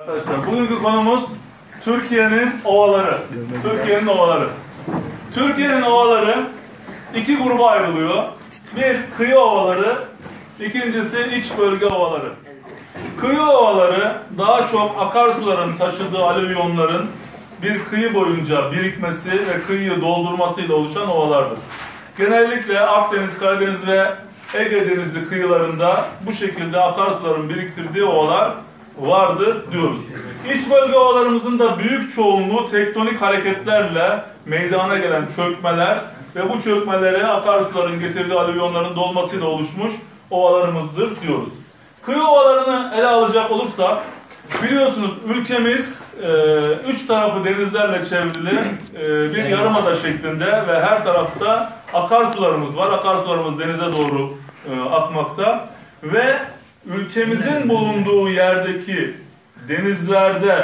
Arkadaşlar bugünkü konumuz Türkiye'nin ovaları. Türkiye'nin ovaları. Türkiye'nin ovaları iki gruba ayrılıyor. Bir kıyı ovaları, ikincisi iç bölge ovaları. Kıyı ovaları daha çok akarsuların taşıdığı alüvyonların bir kıyı boyunca birikmesi ve kıyıyı doldurmasıyla oluşan ovalardır. Genellikle Akdeniz, Karadeniz ve Ege Denizi kıyılarında bu şekilde akarsuların biriktirdiği ovalar vardır diyoruz. İç bölge ovalarımızın da büyük çoğunluğu tektonik hareketlerle meydana gelen çökmeler ve bu çökmeleri akarsuların getirdiği alüvyonların dolmasıyla oluşmuş ovalarımızdır diyoruz. Kıyı ovalarını ele alacak olursak biliyorsunuz ülkemiz e, üç tarafı denizlerle çevrili e, bir yarımada şeklinde ve her tarafta akarsularımız var. Akarsularımız denize doğru e, akmakta ve ülkemizin bulunduğu yerdeki denizlerde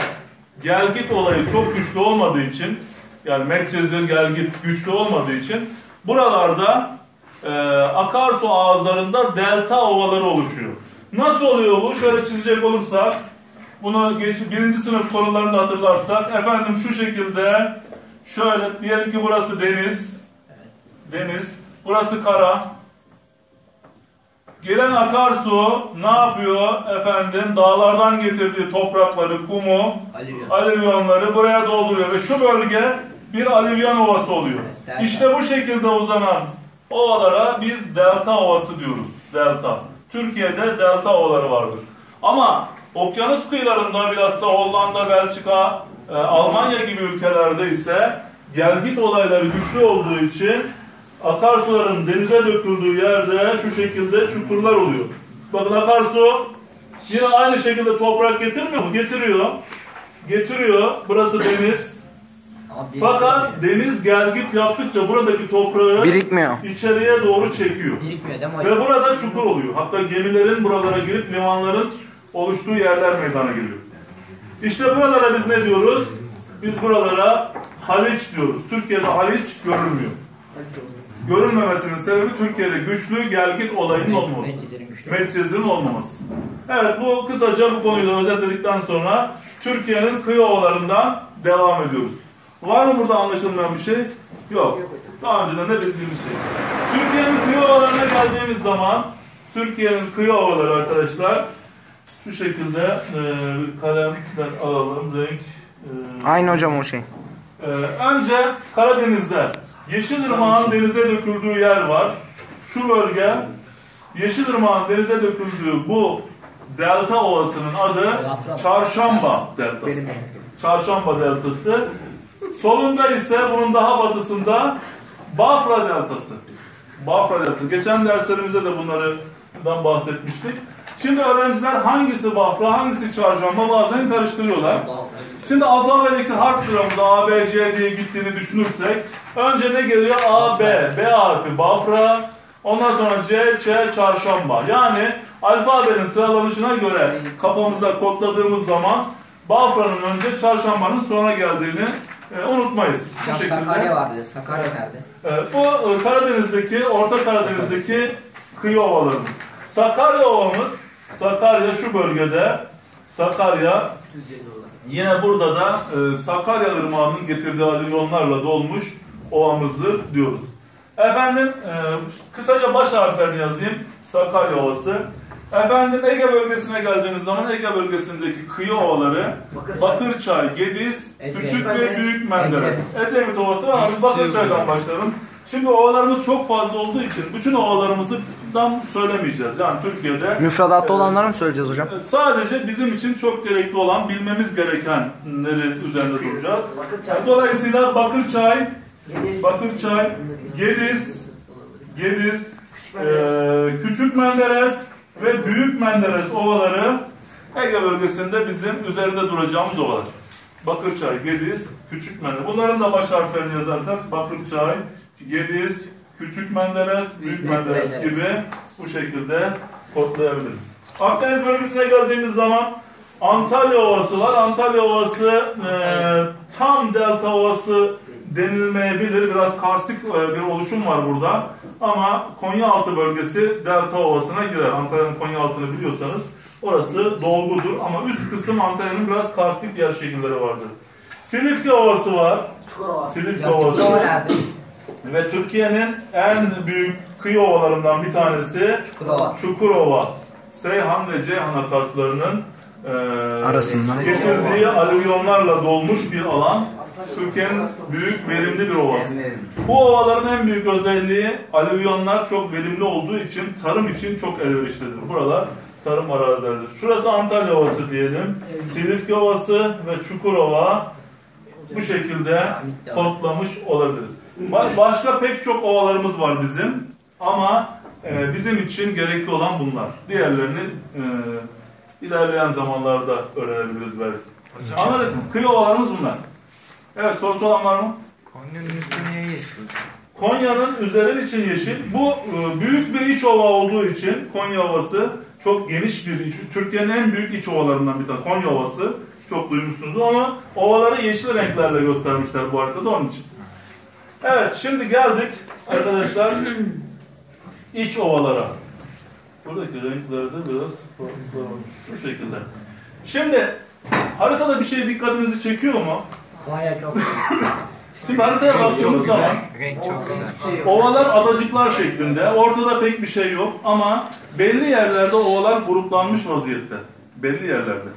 gelgit olayı çok güçlü olmadığı için yani Medcezir gelgit güçlü olmadığı için buralarda e, akarsu ağızlarında delta ovaları oluşuyor. Nasıl oluyor bu? Şöyle çizecek olursak bunu geç, birinci sınıf konularında hatırlarsak efendim şu şekilde şöyle diyelim ki burası deniz deniz burası kara Gelen akarsu ne yapıyor efendim? Dağlardan getirdiği toprakları, kumu, Alüvyon. alüvyonları buraya dolduruyor ve şu bölge bir alüvyon ovası oluyor. delta. İşte bu şekilde uzanan ovalara biz delta ovası diyoruz. Delta. Türkiye'de delta ovaları vardır. Ama okyanus kıyılarında bilhassa Hollanda, Belçika, e, Almanya gibi ülkelerde ise gelgit olayları güçlü olduğu için akarsuların denize döküldüğü yerde şu şekilde çukurlar oluyor. Bakın akarsu yine aynı şekilde toprak getirmiyor mu? Getiriyor. Getiriyor. Burası deniz. Ama bir- Fakat deniz gelgit yaptıkça buradaki toprağı Birikmiyor. içeriye doğru çekiyor. birikmiyor değil mi Ve hocam? burada çukur oluyor. Hatta gemilerin buralara girip limanların oluştuğu yerler meydana geliyor. İşte buralara biz ne diyoruz? Biz buralara Haliç diyoruz. Türkiye'de Haliç görülmüyor. Görülmemesinin sebebi Türkiye'de güçlü gelgit olayının olmaması. Medcezir'in olmaması. Evet bu kısaca bu konuyu da özetledikten sonra Türkiye'nin kıyı ovalarından devam ediyoruz. Var mı burada anlaşılmayan bir şey? Yok. Daha önceden de bildiğimiz şey. Türkiye'nin kıyı ovalarına geldiğimiz zaman Türkiye'nin kıyı ovaları arkadaşlar şu şekilde e, kalemden alalım renk. e, Aynı hocam o şey. ee, önce Karadeniz'de Yeşilırmak'ın denize döküldüğü yer var. Şu bölge Yeşilırmak'ın denize döküldüğü bu delta ovasının adı Çarşamba deltası. Çarşamba deltası. Solunda ise bunun daha batısında Bafra deltası. Bafra deltası. Geçen derslerimizde de bunlardan bahsetmiştik. Şimdi öğrenciler hangisi Bafra, hangisi Çarşamba bazen karıştırıyorlar. Şimdi alfabedeki harf sıramıza A, B, C diye gittiğini düşünürsek önce ne geliyor? A, B. B harfi Bafra. Ondan sonra C, Ç, Çarşamba. Yani alfabenin sıralanışına göre kafamıza kodladığımız zaman Bafra'nın önce Çarşamba'nın sonra geldiğini e, unutmayız. Bu şekilde. Sakarya vardı. Sakarya nerede? E, bu e, Karadeniz'deki, Orta Karadeniz'deki kıyı ovalarımız. Sakarya ovamız, Sakarya şu bölgede, Sakarya Yine burada da e, Sakarya Irmağı'nın getirdiği alüvyonlarla dolmuş ovamızdır diyoruz. Efendim e, kısaca baş harflerini yazayım. Sakarya Ovası. Efendim Ege bölgesine geldiğimiz zaman Ege bölgesindeki kıyı ovaları Bakırçay, Gediz, Edremit. Küçük ve Büyük Menderes. Edremit. Ovası var. Biz Bakırçay'dan başlayalım. Şimdi ovalarımız çok fazla olduğu için bütün ovalarımızdan söylemeyeceğiz. Yani Türkiye'de Müfredatta e, olanları mı söyleyeceğiz hocam? Sadece bizim için çok gerekli olan, bilmemiz gerekenleri üzerinde duracağız. Dolayısıyla Bakırçay, Bakırçay, Gediz, Gediz, eee, Küçük Menderes ve Büyük Menderes ovaları Ege bölgesinde bizim üzerinde duracağımız ovalar. Bakırçay, Gediz, Küçük Menderes. Bunların da baş harflerini yazarsak Bakırçay, Gediz, Küçük Menderes, Büyük Menderes. gibi bu şekilde kodlayabiliriz. Akdeniz bölgesine geldiğimiz zaman Antalya Ovası var. Antalya Ovası e, tam Delta Ovası denilmeyebilir. Biraz karstik e, bir oluşum var burada. Ama Konyaaltı bölgesi Delta Ovası'na girer. Antalya'nın Konyaaltı'nı biliyorsanız Orası dolgudur ama üst kısım Antalya'nın biraz karstik yer şekilleri vardır. Silifke Ovası var. Silifke Ovası. Ve Türkiye'nin en büyük kıyı ovalarından bir tanesi Çukurova. Çukurova. Seyhan ve Ceyhan akarsularının e, Arasından. getirdiği alüvyonlarla dolmuş bir alan. Türkiye'nin büyük verimli bir ovası. Bu ovaların en büyük özelliği alüvyonlar çok verimli olduğu için tarım için çok elverişlidir. Buralar tarım arazileridir. Şurası Antalya Ovası diyelim. Silifke Ovası ve Çukurova bu şekilde kodlamış olabiliriz. Ba- Başka pek çok ovalarımız var bizim ama e, bizim için gerekli olan bunlar. Diğerlerini e, ilerleyen zamanlarda öğrenebiliriz belki. Anladık mı? Kıyı ovalarımız bunlar. Evet sorusu olan var mı? Konya'nın üstü niye yeşil? Konya'nın üzeri için yeşil. Bu e, büyük bir iç ova olduğu için Konya Ovası çok geniş bir iç. Türkiye'nin en büyük iç ovalarından bir tanesi. Konya Ovası. Çok duymuşsunuz ama ovaları yeşil renklerle göstermişler bu haritada onun için. Evet şimdi geldik arkadaşlar iç ovalara. Buradaki renklerde biraz. Şu şekilde. Şimdi haritada bir şey dikkatinizi çekiyor mu? Konya çok Şimdi haritaya baktığımız zaman Renk çok güzel. Ovalar adacıklar şeklinde. Ortada pek bir şey yok ama belli yerlerde ovalar gruplanmış vaziyette. Belli yerlerde.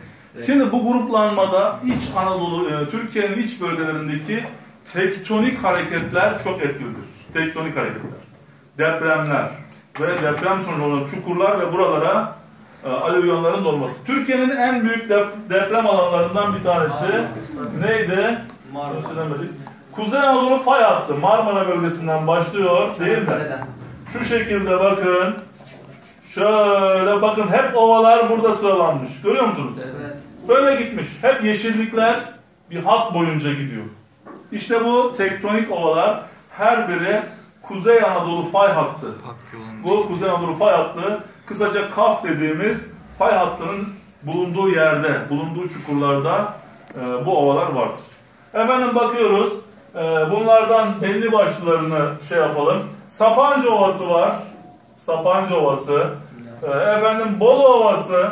Şimdi bu gruplanmada İç Anadolu, e, Türkiye'nin iç bölgelerindeki tektonik hareketler çok etkilidir. Tektonik hareketler. Depremler ve deprem sonucu olan çukurlar ve buralara alüvyonların dolması. Türkiye'nin en büyük dep- deprem alanlarından bir tanesi neydi? Söylemedik. Kuzey Anadolu fay hattı Marmara bölgesinden başlıyor değil mi? Şu şekilde bakın. Şöyle bakın hep ovalar burada sıralanmış. Görüyor musunuz? Evet. Böyle gitmiş. Hep yeşillikler bir hat boyunca gidiyor. İşte bu tektonik ovalar her biri Kuzey Anadolu fay hattı. Bu Kuzey Anadolu fay hattı kısaca kaf dediğimiz fay hattının bulunduğu yerde, bulunduğu çukurlarda e, bu ovalar vardır. Efendim bakıyoruz. e, bunlardan belli başlılarını şey yapalım. Sapanca Ovası var. Sapanca Ovası. E, efendim Bolu Ovası.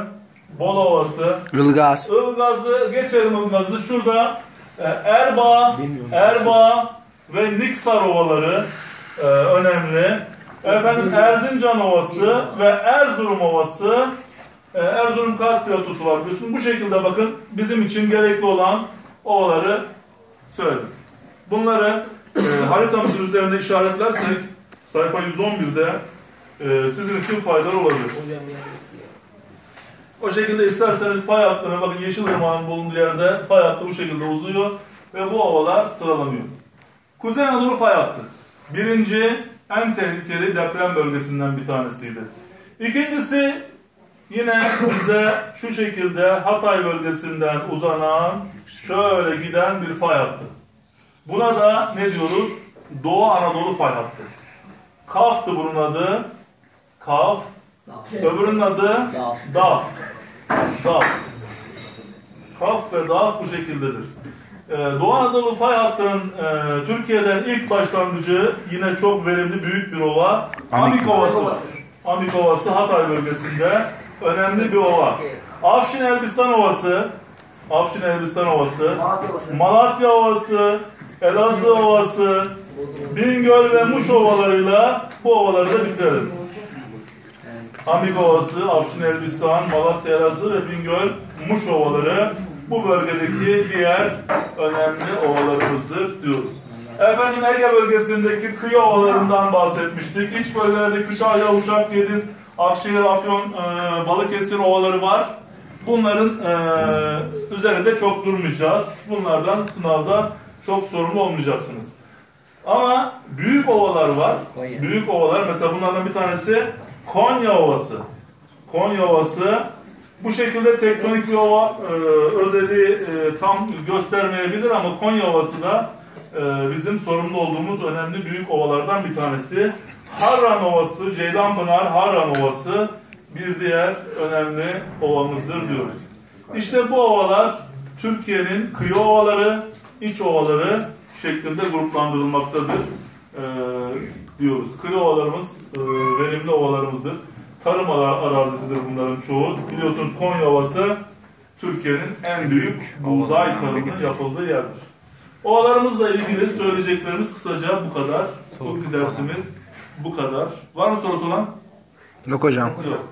Bolu Ovası. Ilgaz. Ilgaz'ı geçelim Ilgaz'ı. Şurada e, Erbaa, Erbaa ve Niksar ovaları e, önemli. Efendim Erzincan Ovası ve Erzurum Ovası. E, Erzurum Kars Platosu var biliyorsun. Bu şekilde bakın bizim için gerekli olan ovaları söyledim. Bunları e, haritamızın üzerinde işaretlersek sayfa 111'de e, sizin için faydalı olabilir. O şekilde isterseniz fay hattına bakın Yeşilırmak'ın bulunduğu yerde fay hattı bu şekilde uzuyor ve bu ovalar sıralanıyor. Kuzey Anadolu fay hattı. Birinci en tehlikeli deprem bölgesinden bir tanesiydi. İkincisi yine bize şu şekilde Hatay bölgesinden uzanan şöyle giden bir fay hattı. Buna da ne diyoruz? Doğu Anadolu fay hattı. Kaf'tı bunun adı. Kaf. Öbürünün adı Daf. Daf. Kaf ve Daf bu şekildedir. Ee, Doğu Anadolu fay hattının e, Türkiye'den ilk başlangıcı yine çok verimli büyük bir ova. Amik. Ovası. Amik Ovası Hatay bölgesinde önemli bir ova. Afşin Elbistan Ovası, Afşin Elbistan Ovası, Malatya Ovası, Elazığ Ovası, Bingöl ve Muş ovalarıyla bu ovaları da bitirelim. Amik Ovası, Afşin Elbistan, Malatya Elazığ ve Bingöl, Muş ovaları bu bölgedeki diğer önemli ovalarımızdır diyoruz. Efendim Ege bölgesindeki kıyı ovalarından bahsetmiştik. İç bölgelerde Kütahya, Uşak, Gediz, Akşehir, Afyon, e, Balıkesir ovaları var. Bunların e, üzerinde çok durmayacağız. Bunlardan sınavda çok sorumlu olmayacaksınız. Ama büyük ovalar var. Konya. Büyük ovalar mesela bunlardan bir tanesi Konya Ovası. Konya Ovası bu şekilde tektonik bir ova e, özelliği e, tam göstermeyebilir ama Konya Ovası da e, bizim sorumlu olduğumuz önemli büyük ovalardan bir tanesi. Harran Ovası, Ceylanpınar Harran Ovası bir diğer önemli ovamızdır diyoruz. İşte bu ovalar Türkiye'nin kıyı ovaları, iç ovaları şeklinde gruplandırılmaktadır e, diyoruz. Kıyı ovalarımız e, verimli ovalarımızdır. Tarım ara- arazisidir bunların çoğu. Biliyorsunuz Konya Ovası Türkiye'nin en büyük buğday tarımının yapıldığı yerdir. Ovalarımızla ilgili söyleyeceklerimiz kısaca bu kadar. Bugünkü dersimiz bu kadar. Var mı sorusu olan? Yok hocam. Yok.